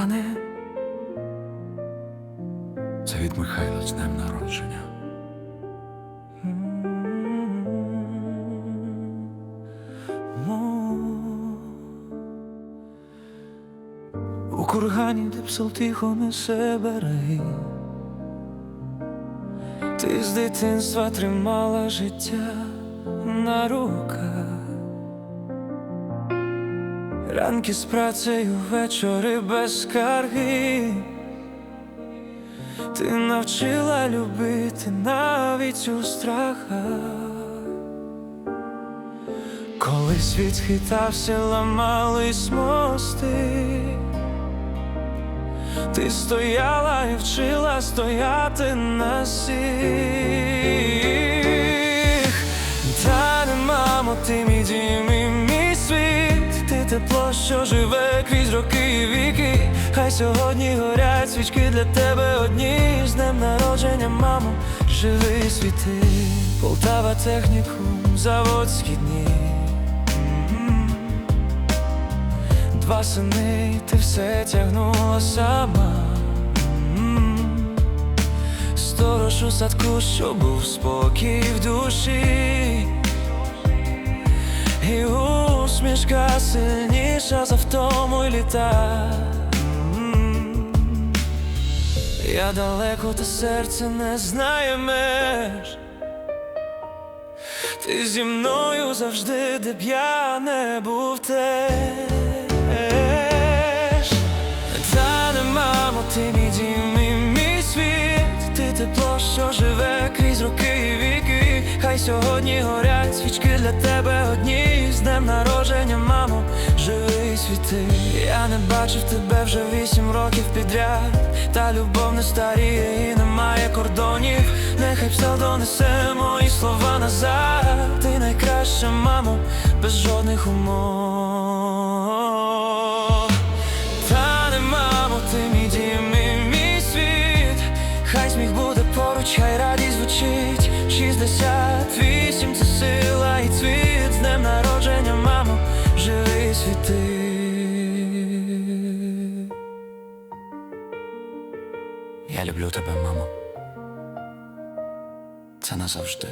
стане. Це від Михайла з днем народження. У кургані, де псал тихо несе береги. Ти з дитинства тримала життя на руках. Ранки з працею, вечори без скарги. Ти навчила любити навіть у страхах. Коли світ хитався, ламались мости. Ти стояла і вчила стояти на всіх. Тепло, що живе крізь роки і віки. Хай сьогодні горять свічки для тебе одні. З днем народження, мамо, живи світи. Полтава технікум, заводські дні. Два сини, ти все тягнула сама. Сторож у садку, що був спокій в душі. І усмішка сильніша за втому й літа. Я далеко, та серце не знає меж. Ти зі мною завжди, де б я не був теж. Та не мамо, ти мій дім і мій світ. Ти тепло, що живе сьогодні горять свічки для тебе одні. З днем народження, мамо, живий світи. Я не бачив тебе вже вісім років підряд. Та любов не старіє і немає кордонів. Нехай псал донесе мої слова назад. Ти найкраща, мамо, без жодних умов. Та не мамо, ти мій дім і мій світ. Хай сміх буде поруч, хай радість звучить. 68 це сила і цвіт. З днем народження, мамо, живий світи. Я люблю тебе, мамо. Це назавжди.